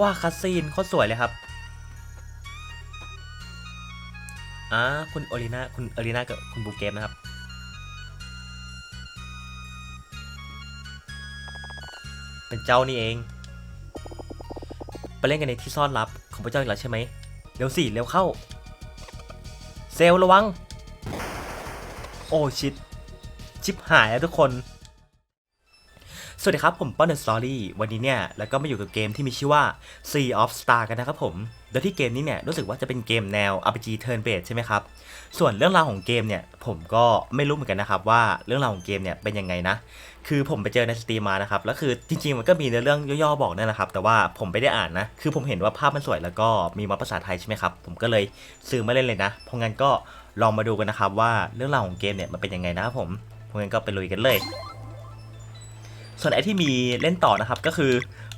ว่าคัสซีนโคตรสวยเลยครับอ่าคุณโอลินาคุณโอลินากับคุณบูเกมนะครับเป็นเจ้านี่เอง ไปเล่นกันในที่ซ่อนลับของพระเจ้าอีกแล้วใช่ไหมเร็วสิเร็วเข้า เซลระวัง โอ้ชิดชิปหายแล้วทุกคน สวัสดีครับผมป้อนเดอะสตอรี่วันนี้เนี่ยแล้วก็มาอยู่กับเกมที่มีชื่อว่า Sea of Star กันนะครับผมโดยที่เกมนี้เนี่ยรู้สึกว่าจะเป็นเกมแนว RPG Turn Based ใช่ไหมครับ ส่วนเรื่องราวของเกมเนี่ยผมก็ไม่รู้เหมือนกันนะครับว่าเรื่องราวของเกมเนี่ยเป็นยังไงนะ คือผมไปเจอในสตรีมมานะครับแล้วคือจริงๆมันก็มีเนื้อเรื่องย่อๆบอกนั่นแหละครับ แต่ว่าผมไม่ได้อ่านนะ คือผมเห็นว่าภาพมันสวยแล้วก็มีมาภาษาไทยใช่ไหมครับผมก็เลยซื้อมาเล่นเลยนะเพราะงั้นก็ลองมาดูกันนะครับว่าเรื่องราวของเกมเนี่ยมันเป็นยังไงนะครับผมเพราะงั้นก็ไปลุยกันเลย ส่วนไอที่มีเล่นต่อนะครับ ก็คือ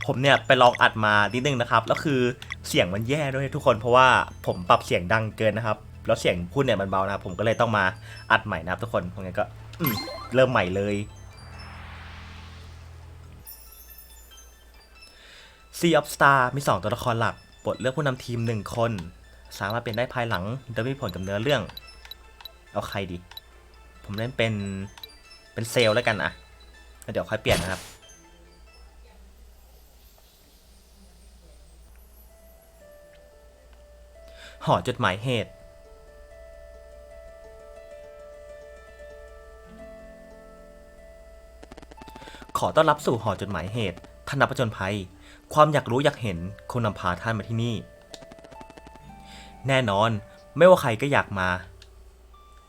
ผมเนี่ยไปลองอัดมานิดนึงนะครับแล้วคือเสียงมันแย่ด้วยทุกคนเพราะว่าผมปรับเสียงดังเกินนะครับ แล้วเสียงพูดเนี่ยมันเบานะครับ ผมก็เลยต้องมาอัดใหม่นะครับทุกคนเพราะงั้นก็เริ่มใหม่เลย Sea of Star มี 2 ตัวละครหลักบทเลือกผู้นำทีม 1 คน สามารถเปลี่ยนได้ภายหลังโดยไม่มีผลกับเนื้อเรื่อง เอาใครดี ผมเล่นเป็นเป็นเซลแล้วกันอะ เดี๋ยวค่อยเปลี่ยนนะครับ หอจดหมายเหตุ ขอต้อนรับสู่หอจดหมายเหตุ ท่านนักประจนภัย ความอยากรู้อยากเห็นคงนำพาท่านมาที่นี่ แน่นอนไม่ว่าใครก็อยากมา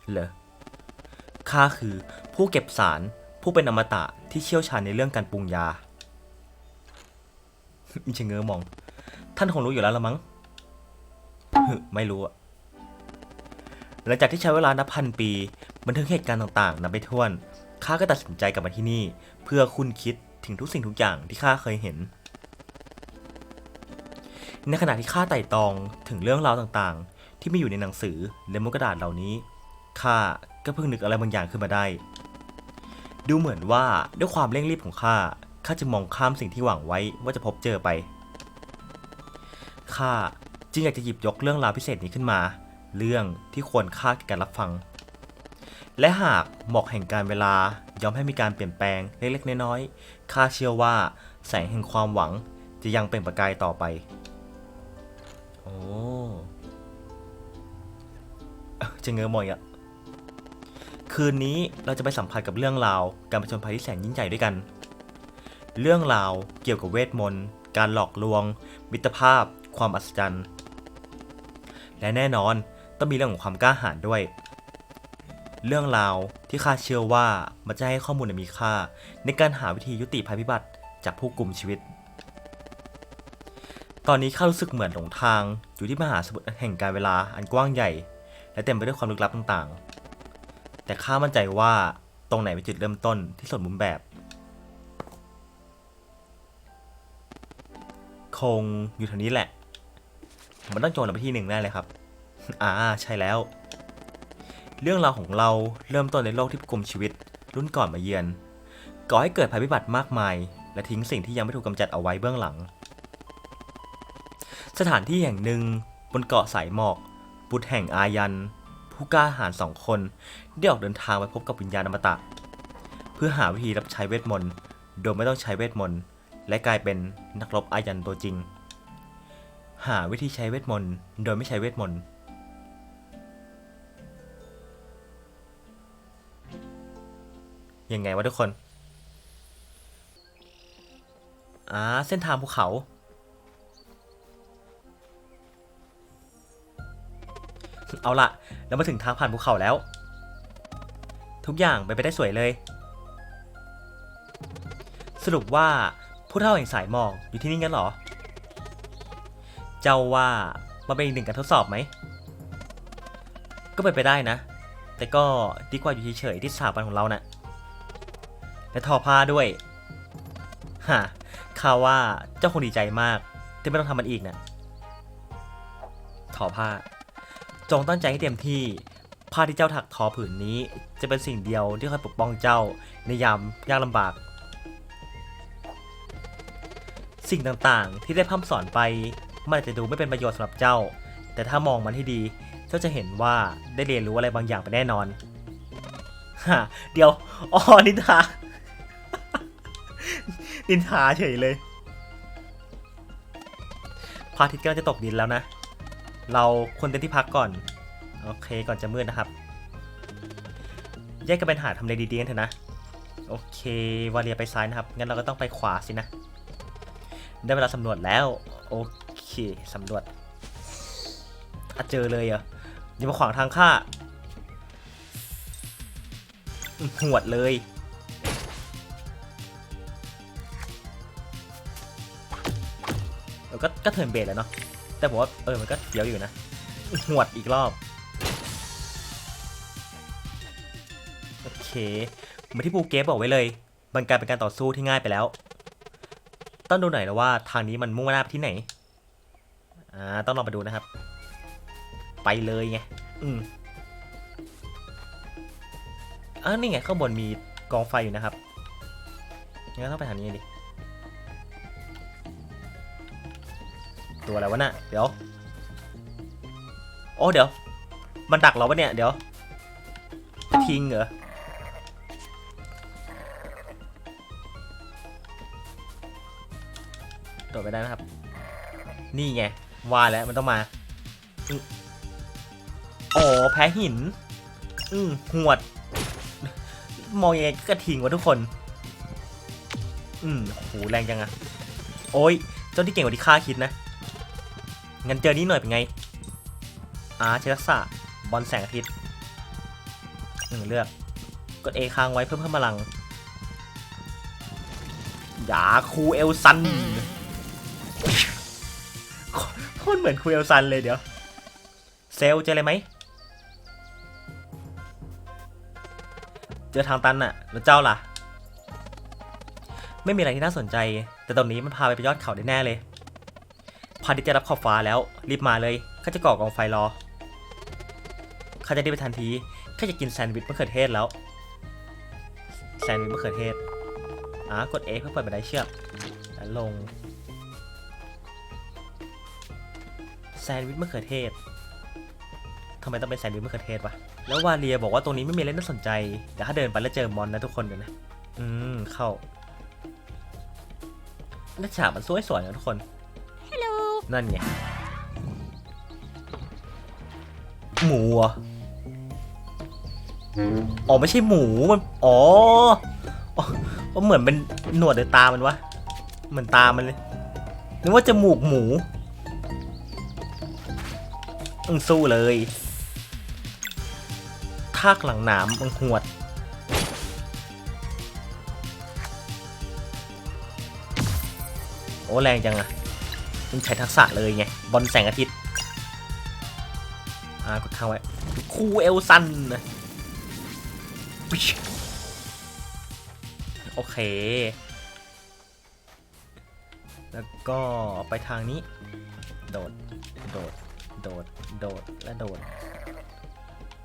เหรอข้าคือผู้เก็บสาร ผู้เป็นอมตะที่เชี่ยวชาญในเรื่องการปรุงยา มิชะเงอมอง ท่านคงรู้อยู่แล้วละมั้ง ไม่รู้อะหลังจากที่ใช้เวลานับพันปี บันทึกเหตุการณ์ต่างๆนับไม่ถ้วน ข้าก็ตัดสินใจกลับมาที่นี่ เพื่อคุณคิดถึงทุกสิ่งทุกอย่างที่ข้าเคยเห็น ในขณะที่ข้าไต่ตองถึงเรื่องราวต่างๆ ที่มีอยู่ในหนังสือและมุกกระดาษเหล่านี้ข้าก็เพิ่งนึกอะไรบางอย่างขึ้นมาได้ ดูเหมือนว่าด้วยความเร่งรีบของข้าข้าจะมองข้ามสิ่งที่หวังไว้ว่าจะพบเจอไปข้าจึงอยากจะหยิบยกเรื่องราวพิเศษนี้ขึ้นมา เรื่องที่ควรค่าแก่การรับฟัง และหากหมอกแห่งการเวลายอมให้มีการเปลี่ยนแปลงเล็กๆน้อยๆข้าเชื่อว่าแสงแห่งความหวังจะยังเป็นประกายต่อไป โอ้จะเงอมอยอะ คืนนี้เราจะไปสัมผัสกับเรื่องราวการผจญภัยที่แสนยิ่งใหญ่ด้วยกัน เรื่องราวเกี่ยวกับเวทมนต์ การหลอกลวง มิตรภาพ ความอัศจรรย์ และแน่นอนต้องมีเรื่องของความกล้าหาญด้วย เรื่องราวที่ข้าเชื่อว่ามันจะให้ข้อมูลมีค่า ในการหาวิธียุติภัยพิบัติจากผู้กลุ่มชีวิต ตอนนี้ข้ารู้สึกเหมือนหลงทางอยู่ที่มหาสมุทรแห่งการเวลาอันกว้างใหญ่ และเต็มไปด้วยความลึกลับต่างๆ แต่ข้ามั่นใจว่าตรงไหนเป็นจุดเริ่มต้นที่สมบูรณ์แบบ คงอยู่แถวนี้แหละ มันต้องโจรเราไปที่หนึ่งแน่เลยครับ อ่าใช่แล้ว เรื่องราวของเราเริ่มต้นในโลกที่กลมชีวิต รุ่นก่อนมาเยือน ก่อให้เกิดภัยพิบัติมากมาย และทิ้งสิ่งที่ยังไม่ถูกกำจัดเอาไว้เบื้องหลัง สถานที่แห่งหนึ่งบนเกาะสายหมอกบุตรแห่งอายัน ผู้กล้าหาญสองคนได้ออกเดินทางไปพบกับวิญญาณอมตะ เพื่อหาวิธีรับใช้เวทมนต์โดยไม่ต้องใช้เวทมนต์และกลายเป็นนักรบอายันตัวจริง หาวิธีใช้เวทมนต์โดยไม่ใช้เวทมนต์ยังไงวะทุกคนอ่าเส้นทางภูเขา เอาละเรามาถึงทางผ่านภูเขาแล้ว ทุกอย่างไปไปได้สวยเลย สรุปว่าผู้เท่าแห่งสายหมอกอยู่ที่นี่งั้นเหรอ เจ้าว่ามาเป็นอีกหนึ่งการทดสอบไหม ก็เป็นไปได้นะ แต่ก็ดีกว่าอยู่เฉยๆที่สถาบันของเรานะ่ะและทอผ้าด้วยฮะข้าว่าเจ้าคงดีใจมาก ที่ไม่ต้องทำมันอีกนะ่ะทอผ้า จงตั้งใจให้เต็มที่ผ้าที่เจ้าถักทอผืนนี้ จะเป็นสิ่งเดียวที่คอยปกป้องเจ้าในยามยากลำบาก สิ่งต่างๆที่ได้พร่ำสอนไปมันอาจจะดูไม่เป็นประโยชน์สำหรับเจ้า แต่ถ้ามองมันให้ดี เจ้าจะเห็นว่าได้เรียนรู้อะไรบางอย่างไปแน่นอนฮะเดี๋ยวอ๋อนินทานินทาเฉยเลยพระอาทิตย์กำลังจะตกดินแล้วนะ เราควรเต็มที่พักก่อน โอเคก่อนจะมืดนะครับ แยกกันเป็นหาทำเลดีๆกันเถอะนะ โอเควาเลียไปซ้ายนะครับ งั้นเราก็ต้องไปขวาสินะ ได้เวลาสำรวจแล้ว โอเคสำรวจอเจอเลยเหรออย่ามาขวางทางข้าหวดเลยเออก็ก็เทิร์นเบสแล้วเนาะ แต่ผมว่าเออมันก็เสียวอยู่นะหวดอีกรอบโอเคเหมือนที่ปูเกฟบอกไว้เลยมันกลายเป็นการต่อสู้ที่ง่ายไปแล้ว ต้องดูหน่อยนะว่าทางนี้มันมุ่งหน้าไปที่ไหนอ่าต้องลองไปดูนะครับ ไปเลยไงอืมอ่านี่ไงข้างบนมีกองไฟอยู่นะครับงั้นต้องไปทางนี้ดิ ตัวอะไรวะน่ะเดี๋ยวโอ้เดี๋ยว มันดักเราปะเนี่ย เดี๋ยวจะทิ้งเหรอโดดไปได้นะครับ นี่ไงว่าแล้วมันต้องมาอ๋อแพ้หิน อืมหวด มองยังไงก็กระทิงวะทุกคน อืมโหแรงจังอะโอ้ยเจ้าที่เก่งกว่าที่ข้าคิดนะ งั้นเจอนี้หน่อยเป็นไง อาร์เชลักษะบอลแสงอาทิตย์หนึ่งเลือก กด A ค้างไว้เพิ่มเพิ่มพลังยาคูเอลซันโคตรเหมือนคูเอลซันเลยเดี๋ยว เซลเจออะไรไหม เจอทางตันน่ะแล้วเจ้าล่ะ ไม่มีอะไรที่น่าสนใจ แต่ตอนนี้มันพาไปไปยอดเขาได้แน่เลย พาดิจะรับขอบฟ้าแล้ว รีบมาเลยข้าจะก่อกองไฟรอข้าจะรีบไปทันทีข้าจะกินแซนด์วิชมะเขือเทศแล้ว แซนด์วิชมะเขือเทศอ่ากด A เพื่อเปิดบันไดเชือกแล้วลง แซนด์วิชมะเขือเทศทำไมต้องเป็นแซนด์วิชมะเขือเทศวะแล้ววาเลียบอกว่าตรงนี้ไม่มีอะไรน่าสนใจเดี๋ยวถ้าเดินไปแล้วเจอมอนนะทุกคนเดี๋ยวนะ อืมเข้าแล้วฉากมันสวยๆนะทุกคน นั่นไง หมูเหรออ๋อไม่ใช่หมูมันอ๋ออ๋อเหมือนเป็นหนวดหรือตามันวะ เหมือนตามันเลยนึกว่าจมูกหมูอึงสู้เลยทากหลังหนามมังหวด โอ้แรงจังอะ มันใช้ทักษะเลยไง บอลแสงอาทิตย์ อ่ากดค้าไว้ คูเอลซันนะโอเค แล้วก็ไปทางนี้ โดด โดด โดด โดด และโดด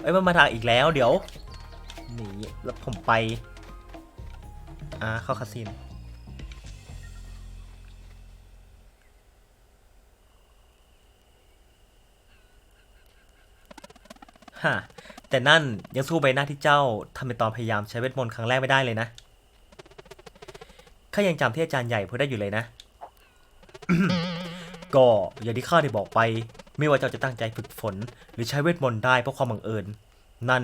เอ้ยมันมาทางอีกแล้วเดี๋ยว หนี แล้วผมไป อ่า เข้าคาสิโน ฮะแต่นั่นยังสู้ใบหน้าที่เจ้าทำในตอนพยายามใช้เวทมนต์ครั้งแรกไม่ได้เลยนะข้ายังจำที่อาจารย์ใหญ่พูดได้อยู่เลยนะ ก็อย่างที่ข้าได้บอกไป ไม่ว่าเจ้าจะตั้งใจฝึกฝน หรือใช้เวทมนต์ได้เพราะความบังเอิญ นั่น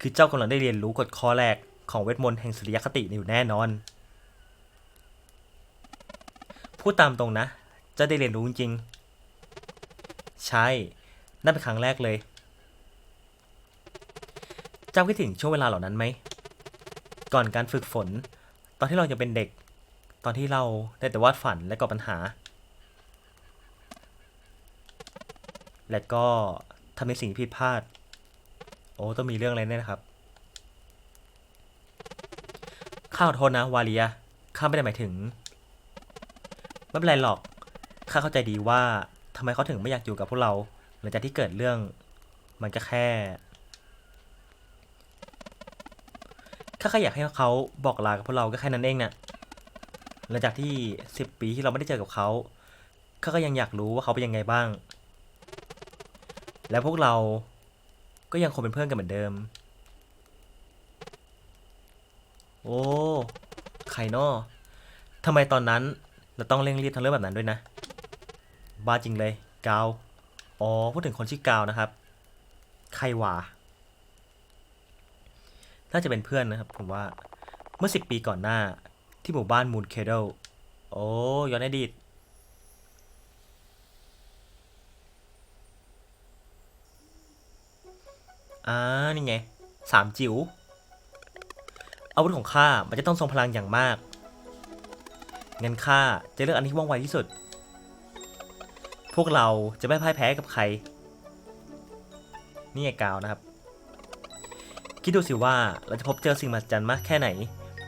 คือเจ้ากำลังได้เรียนรู้กฎข้อแรกของเวทมนต์แห่งสุริยคติอยู่แน่นอน พูดตามตรงนะเจ้าได้เรียนรู้จริง ใช่ นั่นเป็นครั้งแรกเลย เจ้าคิดถึงช่วงเวลาเหล่านั้นไหม ก่อนการฝึกฝน ตอนที่เรายังเป็นเด็ก ตอนที่เราได้แต่วาดฝันและก่อปัญหา และก็ทำในสิ่งที่ผิดพลาด โอ้ต้องมีเรื่องอะไรแน่นะครับ ข้าขอโทษนะ วาเลีย ข้าไม่ได้หมายถึง ไม่เป็นไรหรอก ข้าเข้าใจดีว่าทำไมเขาถึงไม่อยากอยู่กับพวกเรา หลังจากที่เกิดเรื่อง มันก็แค่ ข้าแค่อยากให้เขาบอกลากับพวกเราก็แค่นั้นเองน่ะหลังจากที่สิบปีที่เราไม่ได้เจอกับเขาข้าก็ยังอยากรู้ว่าเขาเป็นยังไงบ้าง และพวกเราก็ยังคงเป็นเพื่อนกันเหมือนเดิม โอ้ไข่นอทำไมตอนนั้นเราต้องเร่งรีบทำเรื่องแบบนั้นด้วยนะ บ้าจริงเลย กาว อ๋อ พูดถึงคนชื่อกาวนะครับ ใครวะ น่าจะเป็นเพื่อนนะครับผมว่าเมื่อสิบปีก่อนหน้าที่หมู่บ้านมูนเคเดลโอ้ย้อนอดีตอ่านี่ไงสามจิ๋วอาวุธของข้ามันจะต้องทรงพลังอย่างมากงั้นข้าจะเลือกอันที่ว่องไวที่สุด พวกเราจะไม่พ่ายแพ้กับใคร นี่ไงกาวนะครับ คิดดูสิว่าเราจะพบเจอสิ่งมหัศจรรย์มากแค่ไหน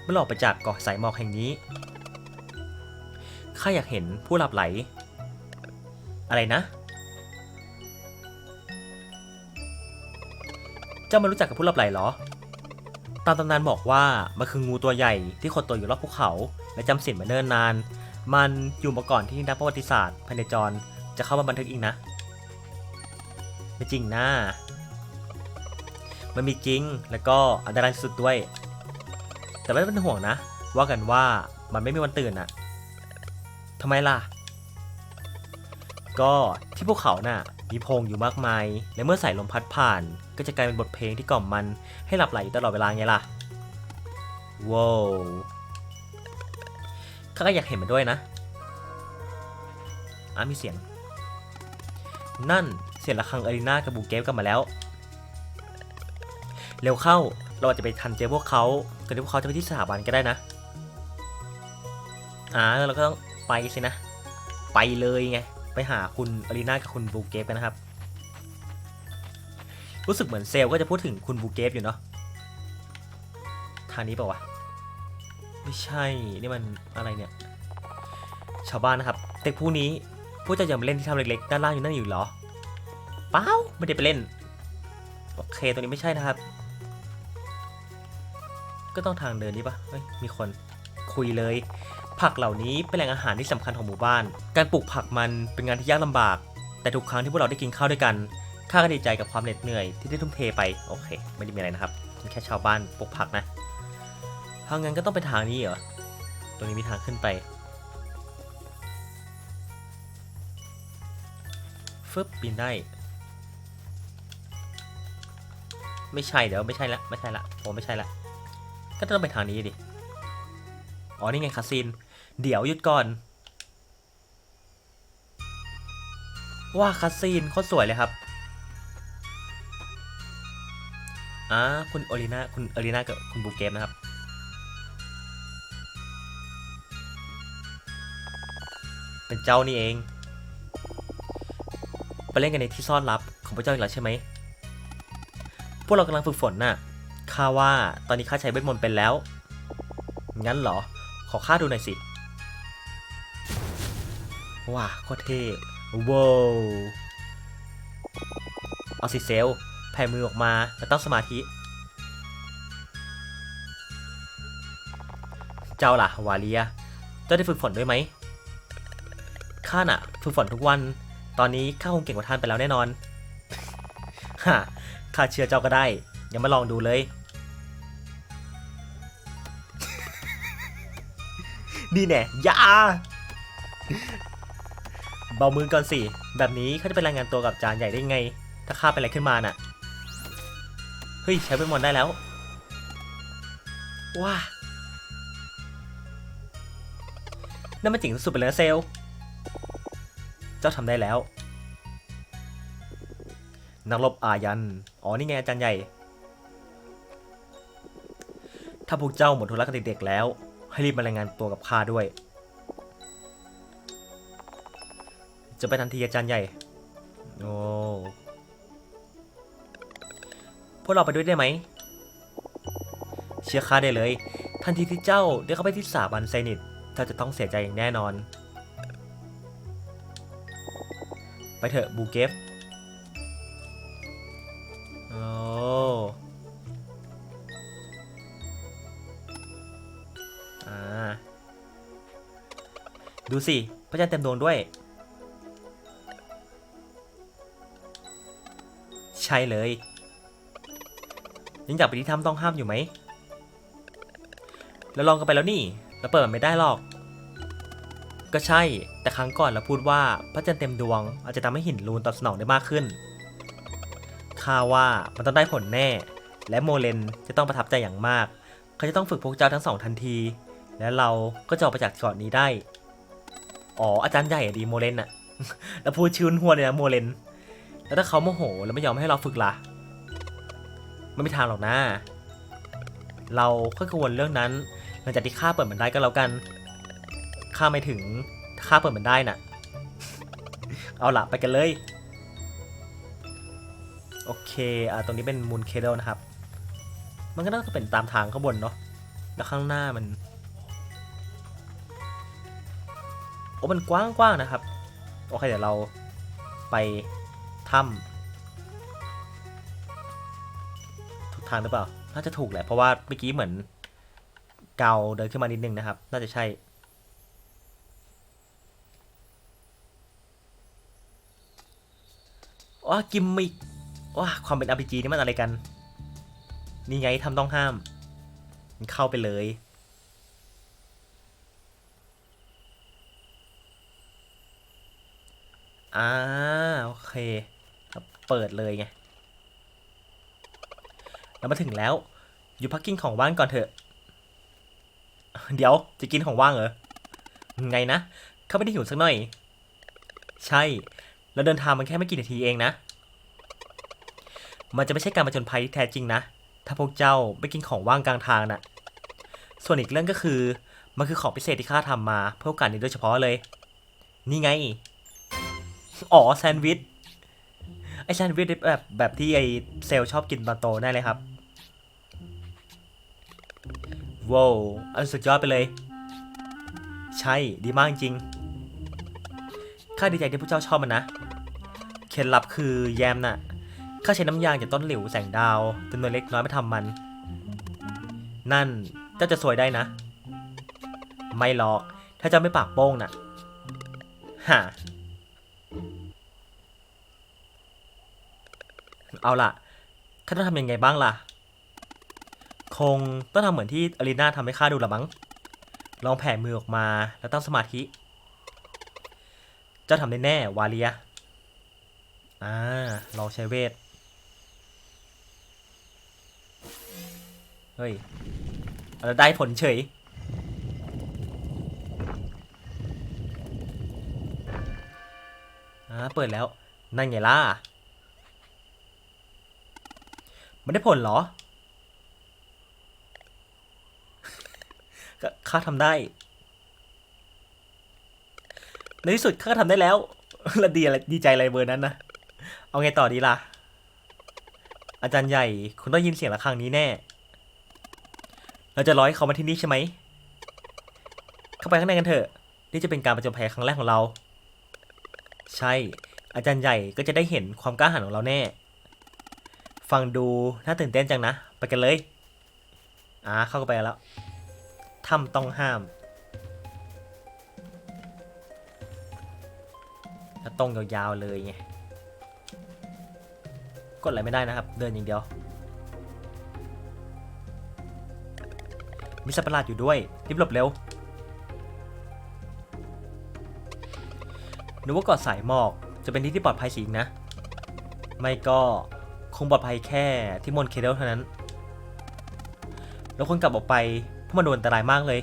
เมื่อเราออกไปจากเกาะสายหมอกแห่งนี้ ข้าอยากเห็นผู้หลับไหล อะไรนะ เจ้าไม่รู้จักกับผู้หลับไหลเหรอ ตามตำนานบอกว่ามันคืองูตัวใหญ่ที่ขดตัวอยู่รอบภูเขา และจำศีลมาเนิ่นนาน มันอยู่มาก่อนที่นักประวัติศาสตร์ภายในจรจะเข้ามาบันทึกอีกนะ ไม่จริงนะ มันมีจริงแล้วก็อันตรายสุดด้วย แต่ไม่เป็นห่วงนะ ว่ากันว่ามันไม่มีวันตื่นอะทำไมล่ะ ก็ที่ภูเขาน่ะมีโพงอยู่มากมาย และเมื่อสายลมพัดผ่าน ก็จะกลายเป็นบทเพลงที่กล่อมมันให้หลับไหลอยู่ตลอดเวลาไงล่ะว้าวข้าก็อยากเห็นมันด้วยนะอะมีเสียง นั่นเสียงระฆังอารีนากับบูเกฟกลับมาแล้ว เร็วเข้า เราอาจจะไปทันเจอพวกเขาก่อนที่พวกเขาจะไปที่สถาบันก็ได้นะอ่าเราก็ต้องไปสินะ ไปเลยไง ไปหาคุณอารีนากับคุณบูเกฟกันนะครับ รู้สึกเหมือนเซลก็จะพูดถึงคุณบูเกฟอยู่เนาะ ทางนี้เปล่าวะ ไม่ใช่ นี่มันอะไรเนี่ย ชาวบ้านนะครับ เด็กผู้นี้พวกเจะยังมาเล่นที่ถ้ำเล็กๆ ด้านล่างอยู่นั่นอยู่เหรอ เปล่า ไม่ได้ไปเล่น โอเคตรงนี้ไม่ใช่นะครับ ก็ต้องทางเดินนี้ปะเฮ้ยมีคนคุยเลย ผักเหล่านี้เป็นแหล่งอาหารที่สำคัญของหมู่บ้าน การปลูกผักมันเป็นงานที่ยากลำบาก แต่ทุกครั้งที่พวกเราได้กินข้าวด้วยกันข้าก็ดีใจกับความเหน็ดเหนื่อยที่ได้ทุ่มเทไปโอเค ไม่ได้มีอะไรนะครับแค่ชาวบ้านปลูกผักนะทางงั้นก็ต้องไปทางนี้เหรอตรงนี้มีทางขึ้นไปฟึบปีนได้ ไม่ใช่เดี๋ยวไม่ใช่ละไม่ใช่ละโอ้ไม่ใช่ละ ก็ต้องไปทางนี้ดิ อ๋อ นี่ไงคาซิน เดี๋ยวหยุดก่อนว้าคาซีนโคตรสวยเลยครับอ่าคุณโอลินาคุณโอลินากับคุณบูเกมนะครับ เป็นเจ้านี่เอง ไปเล่นกันในที่ซ่อนลับของพระเจ้าอีกแล้วใช่ไหม พวกเรากำลังฝึกฝนน่ะ ข้าว่าตอนนี้ข้าใช้เวทมนต์เป็นแล้ว งั้นเหรอ ขอข้าดูหน่อยสิ ว้าโคตรเท่ว้าวเอาสิเซลแผ่มือออกมาแล้วตั้งสมาธิ เจ้าล่ะ วาเลีย เจ้าได้ฝึกฝนด้วยไหมข้าน่ะ ฝึกฝนทุกวัน ตอนนี้ข้าคงเก่งกว่าท่านไปแล้วแน่นอนฮ่าข้าเชื่อเจ้าก็ได้ ยังมาลองดูเลย ดีแน่ยาเบามือก่อนสิ แบบนี้เขาจะไปรายงานตัวกับจานใหญ่ได้ไง ถ้าข้าเป็นอะไรขึ้นมาน่ะ เฮ้ย ใช้เวทมนต์ได้แล้ว ว้านั่นมันเจ๋งสุดไปเลยเซลลเจ้าทำได้แล้ว นักรบอายัน อ๋อ นี่ไงอาจารย์ใหญ่ ถ้าพวกเจ้าหมดธุระกับเด็กๆแล้ว ให้รีบมารายงานตัวกับข้าด้วย จะไปทันทีอาจารย์ใหญ่ โอ้ พวกเราไปด้วยได้ไหม เชื่อข้าได้เลย ทันทีที่เจ้าได้เข้าไปที่สถาบันไซนิตเจ้าจะต้องเสียใจอย่างแน่นอน ไปเถอะบูเกฟ ดูสิ พระจันทร์เต็มดวงด้วย ใช่เลย ยังอยากไปที่ถ้ำต้องห้ามอยู่ไหมเราลองกันไปแล้วนี่ เราเปิดมันไม่ได้หรอก ก็ใช่ แต่ครั้งก่อนเราพูดว่าพระจันทร์เต็มดวง อาจจะทำให้หินรูนตอบสนองได้มากขึ้นข้าว่ามันต้องได้ผลแน่ และโมเลนจะต้องประทับใจอย่างมาก เขาจะต้องฝึกพวกเจ้าทั้งสองทันที และเราก็จะออกไปจากเกาะนี้ได้ อ๋ออาจารย์ใหญ่ดีโมเลนอะแล้วพูดชื่อหัวเลยนะโมเลน แล้วถ้าเขาโมโหแล้วไม่ยอมให้เราฝึกล่ะไม่มีทางหรอกนะ เราค่อยกังวลเรื่องนั้น หลังจากที่ข้าเปิดมันได้ก็แล้วกันข้าไม่ถึงข้าเปิดมันได้น่ะ เอาละไปกันเลย โอเคอ่าตรงนี้เป็นมูนเคเดลนะครับ มันก็น่าจะเป็นตามทางข้างบนเนาะแล้วข้างหน้ามัน มันกว้างกว้างๆนะครับ โอเคเดี๋ยวเราไปถ้ำถูกทางหรือเปล่า น่าจะถูกแหละ เพราะว่าเมื่อกี้เหมือนเกาเดินขึ้นมานิดนึงนะครับ น่าจะใช่ ว้ากิมมิกว้าความเป็น RPG นี่มันอะไรกัน นี่ไงทำต้องห้าม มันเข้าไปเลย อ่าโอเคเปิดเลยไงเรามาถึงแล้ว อยู่พักกินของว่างก่อนเถอะ เดี๋ยวจะกินของว่างเหรอ ไงนะ เขาไม่ได้หิวสักหน่อย ใช่ เราเดินทางมันแค่ไม่กี่นาทีเองนะ มันจะไม่ใช่การมาจนภัยที่แท้จริงนะ ถ้าพวกเจ้าไม่กินของว่างกลางทางน่ะ ส่วนอีกเรื่องก็คือ มันคือของพิเศษที่ข้าทำมาเพื่อโอกาสนี้โดยเฉพาะเลย นี่ไง อ๋อแซนด์วิชไอแซนด์วิชแบบแบบที่ไอเซลชอบกินตอนโตแน่เลยครับว้าวอันสุดยอดไปเลย ใช่ดีมากจริงข้าดีใจที่พวกเจ้าชอบมันนะ เคล็ดลับคือแยมน่ะข้าใช้น้ำยางจากต้นหลิวแสงดาวจำนวนเล็กน้อยมาทำมัน นั่นเจ้าจะสวยได้นะ ไม่หรอก ถ้าเจ้าไม่ปากโป้งน่ะฮะ เอาล่ะข้าต้องทำยังไงบ้างล่ะ คงต้องทำเหมือนที่อารีนาทำให้ข้าดูละมั้ง ลองแผ่มือออกมาแล้วตั้งสมาธิ เจ้าทำได้แน่วาเลีย อ่าลองใช้เวท เฮ้ยเราได้ผลเฉย อ่า เปิดแล้ว นั่นไงล่ะ มันได้ผลเหรอก็ข้าทำได้ ในที่สุดข้าก็ทำได้แล้วและดีอะไรดีใจอะไรเบอร์นั้นนะ เอาไงต่อดีล่ะ อาจารย์ใหญ่ คุณต้องยินเสียงระฆังนี้แน่ เราจะร้อยเขามาที่นี่ใช่ไหม เข้าไปข้างในกันเถอะ นี่จะเป็นการประจนภัยครั้งแรกของเรา ใช่ อาจารย์ใหญ่ก็จะได้เห็นความกล้าหาญของเราแน่ ฟังดูน่าตื่นเต้นจังนะ ไปกันเลย อ่าเข้าไปแล้วถ้ำต้องห้ามแล้วตรงยาวๆเลยไง กดอะไรไม่ได้นะครับ เดินอย่างเดียว มีสัตว์ประหลาดอยู่ด้วย รีบหลบเร็วนึกว่าเกาะสายหมอกจะเป็นที่ที่ปลอดภัยสิงนะ ไม่ก็ คงปลอดภัยแค่ที่มอนเคเดลเท่านั้น แล้วคนกลับออกไปเพราะมันโดนอันตรายมากเลย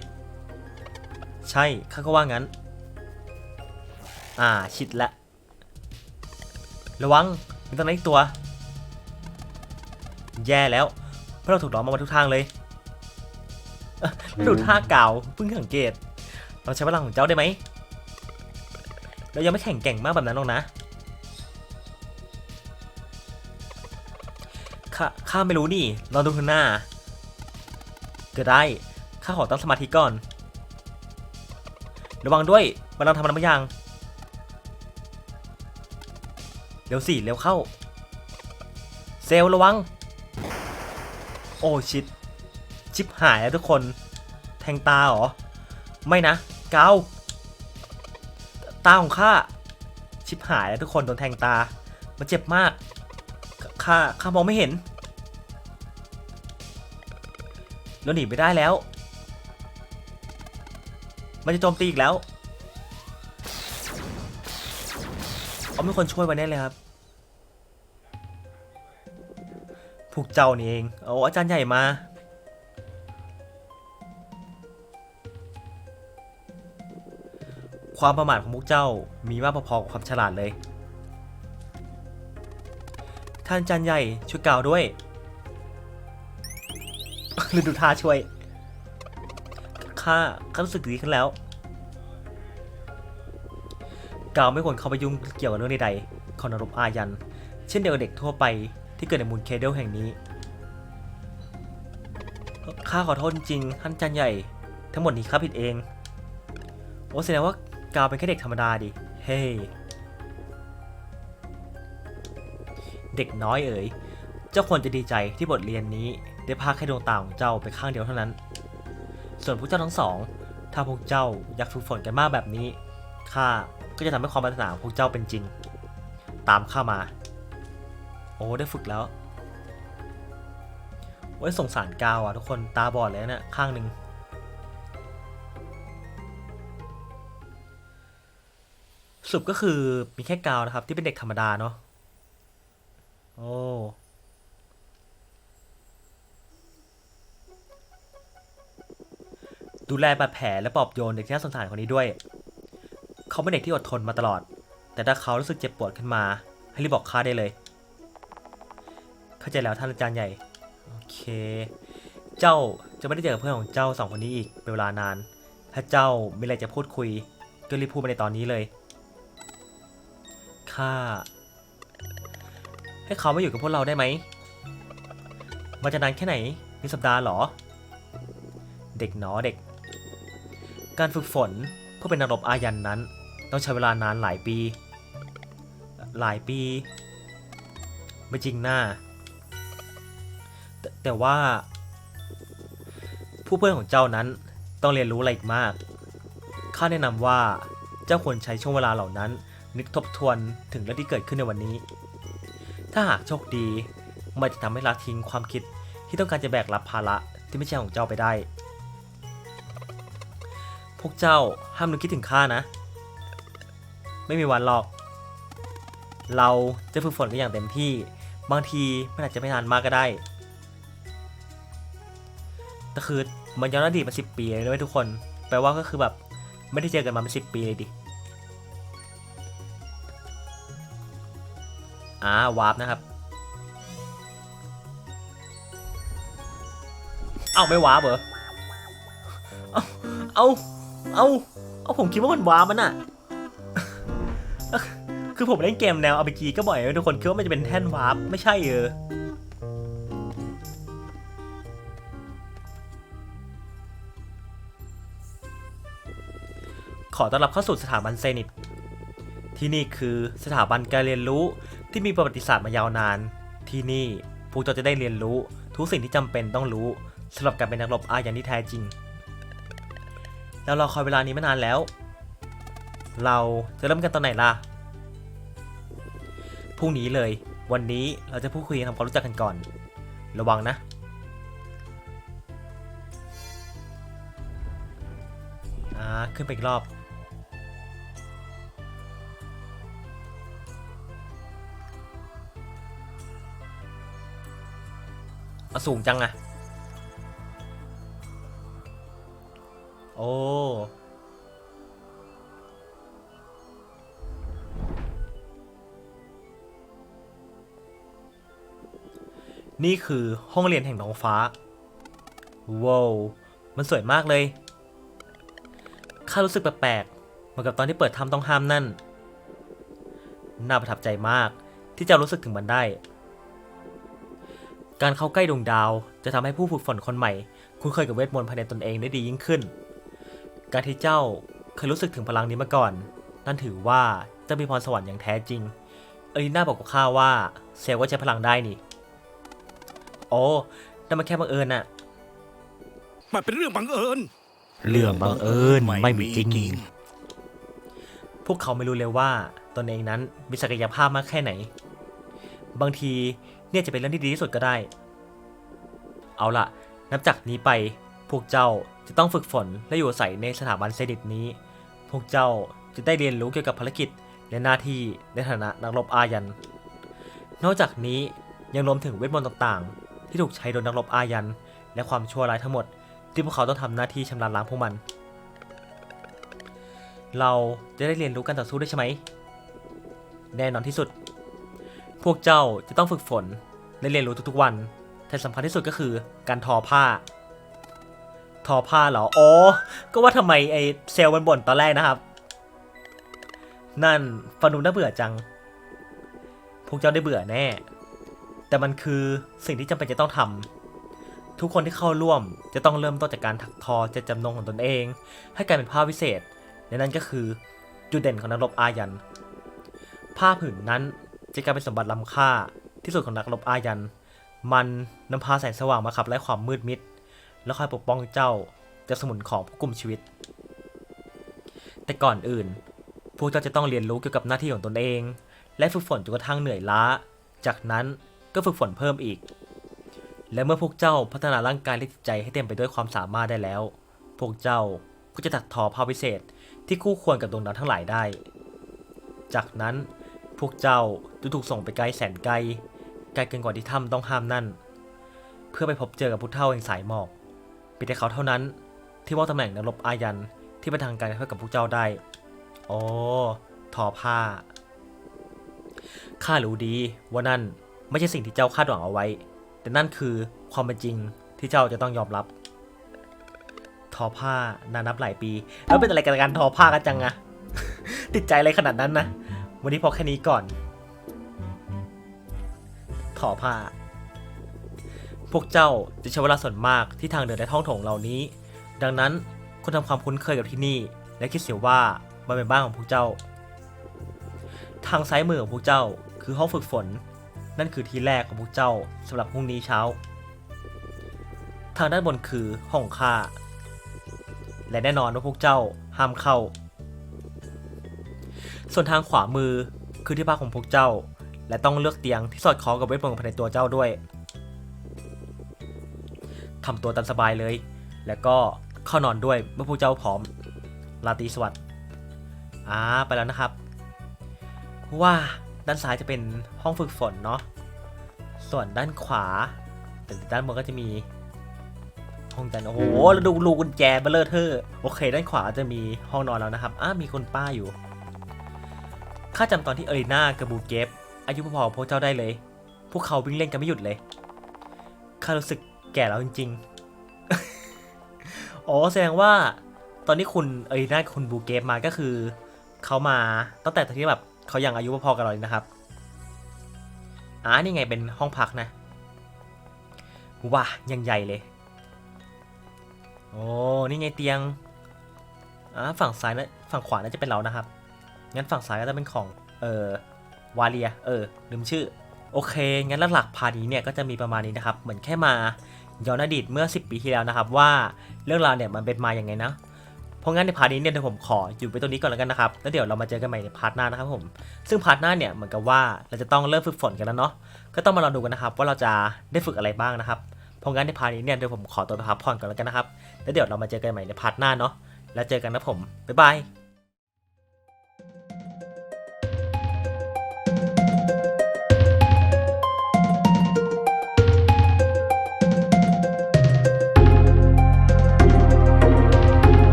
ใช่ข้าก็ว่างั้น อ่าชิดละ ระวังมีตรงนั้นอีกตัว แย่แล้วเพราะเราถูกล้อมมาทุกทางเลยเอ้อดูท่าเก่าเพิ่งสังเกต เราใช้พลังของเจ้าได้ไหมเรายังไม่แข็งแก่งมากแบบนั้นหรอกนะ ข้าข้าไม่รู้นี่ลองดูข้างหน้าก็ได้ข้าขอตั้งสมาธิก่อน ระวังด้วยมันกำลังทำอะไรบางอย่างเร็วสิเร็วเข้า เซลระวัง โอ้ชิดชิปหายแล้วทุกคน แทงตาเหรอ ไม่นะ เกาตาของข้าชิบหายแล้วทุกคนโดนแทงตา มันเจ็บมาก ข้าข้ามองไม่เห็นแล้วหนีไม่ได้แล้ว มันจะโจมตีอีกแล้วเอาไมีคนช่วยมาแน่เลยครับพวกเจ้านี่เองโอ้อาจารย์ใหญ่มา ความประมาทของพวกเจ้ามีมากพอๆกับความฉลาดเลยานจารย์ใหญ่ช่วยกล่าวด้วยหรือดูท่าช่วย ข้าข้ารู้สึกดีขึ้นแล้วกาวไม่ควรเข้าไปยุ่งเกี่ยวกับเรื่องใดๆของนรบอายัน เช่นเดียวกับเด็กทั่วไปที่เกิดในมูลเคเดลแห่งนี้ ข้าขอโทษจริงท่านจารย์ใหญ่ ทั้งหมดนี้ข้าผิดเอง โอ้แสดงว่ากาวเป็นแค่เด็กธรรมดาดิ เฮ้ เด็กน้อยเอ๋ย เจ้าควรจะดีใจที่บทเรียนนี้ได้พาแค่ดวงตาของเจ้าไปข้างเดียวเท่านั้น ส่วนพวกเจ้าทั้งสอง ถ้าพวกเจ้าอยากฝึกฝนกันมากแบบนี้ ข้าก็จะทำให้ความปรารถนาของพวกเจ้าเป็นจริง ตามข้ามา โอ้ได้ฝึกแล้วโอ้ยสงสารกาวอะทุกคนตาบอดเลยนะเนี่ยข้างหนึ่งสรุปก็คือมีแค่กาวนะครับที่เป็นเด็กธรรมดาเนาะ โอ้ดูแลบาดแผลและปลอบโยนเด็กที่น่าสงสารคนนี้ด้วย เขาเป็นเด็กที่อดทนมาตลอด แต่ถ้าเขารู้สึกเจ็บปวดขึ้นมา ให้รีบบอกข้าได้เลย เข้าใจแล้วท่านอาจารย์ใหญ่ โอเค เจ้าจะไม่ได้เจอกับเพื่อนของเจ้าสองคนนี้อีกเป็นเวลานาน ถ้าเจ้ามีอะไรจะพูดคุย ก็รีบพูดมาในตอนนี้เลย ข้า ให้เขามาอยู่กับพวกเราได้ไหมมันจะนานแค่ไหนมีสัปดาห์หรอ เด็กหนอเด็ก การฝึกฝนเพื่อเป็นนักรบอายันนั้น ต้องใช้เวลานานหลายปี หลายปี ไม่จริงหน้าแตแต่ว่า ผู้เพื่อนของเจ้านั้นต้องเรียนรู้อะไรอีกมาก ข้าแนะนำว่าเจ้าควรใช้ช่วงเวลาเหล่านั้น นึกทบทวนถึงเรื่องที่เกิดขึ้นในวันนี้ ถ้าหากโชคดี มันจะทำให้ละทิ้งความคิดที่ต้องการจะแบกรับภาระที่ไม่ใช่ของเจ้าไปได้ พวกเจ้าห้ามนึกคิดถึงข้านะ ไม่มีวันหรอก เราจะฝึกฝนกันอย่างเต็มที่ บางทีมันอาจจะไม่นานมากก็ได้แต่คือมันย้อนอดีตมาสิบปีเลยนะเว้ยทุกคน แปลว่าก็คือแบบไม่ได้เจอกันมาเป็นสิบปีเลยดิ อ่าวาร์ปนะครับเอ้าไม่วาร์ปเหรอเอาเอาเอาเอาผมคิดว่ามันวาร์ปมันอะคือผมเล่นเกมแนว RPG ก็บ่อยทุกคนคิดว่ามันจะเป็นแท่นวาร์ปไม่ใช่เออขอต้อนรับเข้าสู่สถาบันเซนิตที่นี่คือสถาบันการเรียนรู้ ที่มีประวัติศาสตร์มายาวนาน ที่นี่พวกเราจะได้เรียนรู้ทุกสิ่งที่จำเป็นต้องรู้สำหรับการเป็นนักรบอายันที่แท้จริง แล้วเราคอยเวลานี้มานานแล้ว เราจะเริ่มกันตอนไหนล่ะพรุ่งนี้เลย วันนี้เราจะพูดคุยทำความรู้จักกันก่อน ระวังนะอ่าขึ้นไปอีกรอบ เอาสูงจังอะโอ้นี่คือห้องเรียนแห่งท้องฟ้า ว้าว มันสวยมากเลย ข้ารู้สึกแปลกๆ เหมือนกับตอนที่เปิดถ้ำต้องห้ามนั่น น่าประทับใจมากที่จะรู้สึกถึงมันได้ การเข้าใกล้ดวงดาวจะทำให้ผู้ฝึกฝนคนใหม่ คุ้นเคยกับเวทมนต์ภายในตนเองได้ดียิ่งขึ้น การที่เจ้าเคยรู้สึกถึงพลังนี้มาก่อน นั่นถือว่าเจะมีพรสวรรค์อย่างแท้จริง เอลิน่าบอกกับข้าว่าเซลล์ก็ใช้พลังได้นี่ โอ้นั่นมันแค่บังเอิญน่ะ มันเป็นเรื่องบังเอิญ เรื่องบังเอิญไม่มีจริง พวกเขาไม่รู้เลยว่าตนเองนั้นมีศักยภาพมากแค่ไหน บางที เนี่ยจะเป็นเรื่องที่ดีที่สุดก็ได้ เอาละนับจากนี้ไปพวกเจ้าจะต้องฝึกฝนและอยู่อาศัยในสถาบันเซดิตนี้ พวกเจ้าจะได้เรียนรู้เกี่ยวกับภารกิจและหน้าที่ในฐานะนักรบอายัน นอกจากนี้ยังรวมถึงเวทมนต์ต่างๆ ที่ถูกใช้โดยนักรบอายัน และความชั่วร้ายทั้งหมด ที่พวกเขาต้องทำหน้าที่ชำระล้างพวกมัน เราจะได้เรียนรู้การต่อสู้ด้วยใช่ไหม แน่นอนที่สุด พวกเจ้าจะต้องฝึกฝนและเรียนรู้ทุกๆวันแต่สำคัญที่สุดก็คือการทอผ้า ทอผ้าเหรอ อ๋อ ก็ว่าทำไมไอเซล์มันบ่นตอนแรกนะครับ นั่นฟันดูน่าเบื่อจัง พวกเจ้าได้เบื่อแน่ แต่มันคือสิ่งที่จำเป็นจะต้องทำ ทุกคนที่เข้าร่วมจะต้องเริ่มต้นจากการถักทอจตจำนงของตนเอง ให้กลายเป็นผ้าวิเศษ และนั่นก็คือจุดเด่นของนักรบอายัน ผ้าผืนนั้น จะกลายเป็นสมบัติล้ำค่าที่สุดของนักรบอายัน มันนำพาแสงสว่างมาขับไล่ความมืดมิด และคอยปกป้องเจ้าจากสมุนของผู้กุมชีวิต แต่ก่อนอื่น พวกเจ้าจะต้องเรียนรู้เกี่ยวกับหน้าที่ของตนเอง และฝึกฝนจนกระทั่งเหนื่อยล้า จากนั้นก็ฝึกฝนเพิ่มอีก และเมื่อพวกเจ้าพัฒนาร่างกายและจิตใจให้เต็มไปด้วยความสามารถได้แล้ว พวกเจ้าก็จะตัดทอผ้าวิเศษที่คู่ควรกับดวงดาวทั้งหลายได้ จากนั้น วกเจ้าจะถูกส่งไปไกลแสนไกล ไกลเกินกว่าที่ถ้ำต้องห้ามนั่น เพื่อไปพบเจอกับผู้เฒ่าแห่งสายหมอกเป็นแต่เขาเท่านั้น ที่ว่าตำแหน่งนักรบอายันที่เป็นทางการเท่ากับพวกเจ้าได้โอ้ทอผ้า ข้ารู้ดีว่านั่นไม่ใช่สิ่งที่เจ้าคาดหวังเอาไว้ แต่นั่นคือความเป็นจริงที่เจ้าจะต้องยอมรับ ทอผ้านานนับหลายปี แล้วเป็นอะไรกับการทอผ้ากันจังอะติดใจอะไรขนาดนั้นนะ วันนี้พอแค่นี้ก่อนทอผ้า พวกเจ้าจะใช้เวลาส่วนมากที่ทางเดินและท้องโถงเหล่านี้ ดังนั้นคุณทำความคุ้นเคยกับที่นี่ และคิดเสียว่ามันเป็นบ้านของพวกเจ้า ทางซ้ายมือของพวกเจ้าคือห้องฝึกฝน นั่นคือที่แรกของพวกเจ้าสำหรับพรุ่งนี้เช้า ทางด้านบนคือห้องข้าและแน่นอนว่าพวกเจ้าห้ามเข้า ส่วนทางขวามือคือที่พักของพวกเจ้า และต้องเลือกเตียงที่สอดคล้องกับเวทมนต์ภายในตัวเจ้าด้วยทำตัวตามสบายเลย แล้วก็เข้านอนด้วยเมื่อพวกเจ้าพร้อมลาตรีสวัสดิ์อ่าไปแล้วนะครับ ว่าด้านซ้ายจะเป็นห้องฝึกฝนเนาะ ส่วนด้านขวาแต่ด้านบนก็จะมีห้องจันโอ้โหแล้วดูรูกุญแจเบลเลอร์เทอโอเค ด้านขวาจะมีห้องนอนแล้วนะครับ อ้ามีคนป้าอยู่ ข้าจำตอนที่เอริน่ากับบูเกฟอายุพอๆกับพวกเจ้าได้เลย พวกเขาวิ่งเล่นกันไม่หยุดเลย ข้ารู้สึกแก่แล้วจริงๆ อ๋อแสดงว่าตอนที่คุณเอริน่าคุณบูเกฟมาก็คือเขามาตั้งแต่ตอนที่แบบเขายังอายุพอๆกับเราเลยนะครับอ่านี่ไงเป็นห้องพักนะว้ายังใหญ่เลย โอ้นี่ไงเตียงอ่าฝั่งซ้ายนะฝั่งขวาน่าจะเป็นเรานะครับ งั้นฝั่งซ้ายก็จะเป็นของเออวาเลียเออลืมชื่อ โอเค งั้นหลักๆพาร์ทนี้เนี่ยก็จะมีประมาณนี้นะครับ เหมือนแค่มาย้อนอดีตเมื่อ 10 ปีที่แล้วนะครับ ว่าเรื่องราวเนี่ยมันเป็นมาอย่างไงนะ เพราะงั้นในพาร์ทนี้เนี่ยเดี๋ยวผมขออยู่ไปตรงนี้ก่อนแล้วกันนะครับ แล้วเดี๋ยวเรามาเจอกันใหม่ในพาร์ทหน้านะครับผม ซึ่งพาร์ทหน้าเนี่ยเหมือนกับว่าเราจะต้องเริ่มฝึกฝนกันแล้วเนาะ ก็ต้องมาลองดูกันนะครับ ว่าเราจะได้ฝึกอะไรบ้างนะครับ เพราะงั้นในพาร์ทนี้เนี่ยเดี๋ยวผมขอตัวไปพักผ่อนก่อนแล้วกันนะครับ แล้วเดี๋ยวเรามาเจอกันใหม่ในพาร์ทหน้าเนาะ แล้วเจอกันนะผม บ๊ายบาย